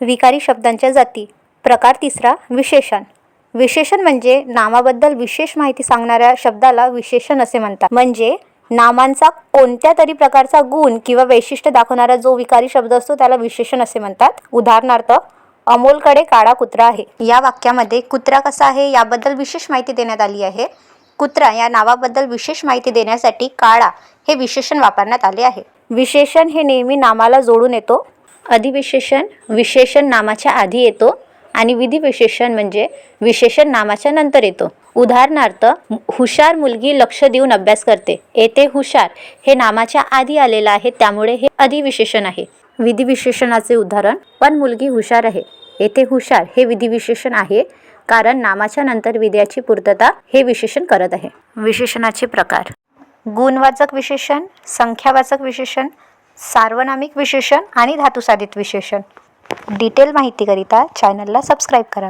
विकारी शब्दांच्या जाती. प्रकार तिसरा विशेषण. विशेषण म्हणजे नामाबद्दल विशेष माहिती सांगणाऱ्या शब्दाला विशेषण असे म्हणतात. म्हणजे नामांचा कोणत्या तरी प्रकारचा गुण किंवा वैशिष्ट्य दाखवणारा जो विकारी शब्द असतो त्याला विशेषण असे म्हणतात. उदाहरणार्थ अमोलकडे काळा कुत्रा आहे. या वाक्यामध्ये कुत्रा कसा आहे याबद्दल विशेष माहिती देण्यात आली आहे. कुत्रा या नावाबद्दल विशेष माहिती देण्यासाठी काळा हे विशेषण वापरण्यात आले आहे. विशेषण हे नेहमी नामाला जोडून येतो. अधिविशेषण विशेषण नामाच्या आधी येतो आणि विधिविशेषण म्हणजे विशेषण नामाच्या नंतर येतो. उदाहरणार्थ हुशार मुलगी लक्ष देऊन अभ्यास करते. येथे हुशार हे नामाच्या आधी आलेलं आहे त्यामुळे हे अधिविशेषण आहे. विधिविशेषणाचे उदाहरण पण मुलगी हुशार आहे. येथे हुशार हे विधिविशेषण आहे कारण नामाच्या नंतर विद्याची पूर्तता हे विशेषण करत आहे. विशेषणाचे प्रकार. गुणवाचक विशेषण संख्यावाचक विशेषण सार्वनामिक विशेषण आणि धातुसाधित विशेषण. डिटेल माहितीकरिता चॅनलला सबस्क्राईब करा.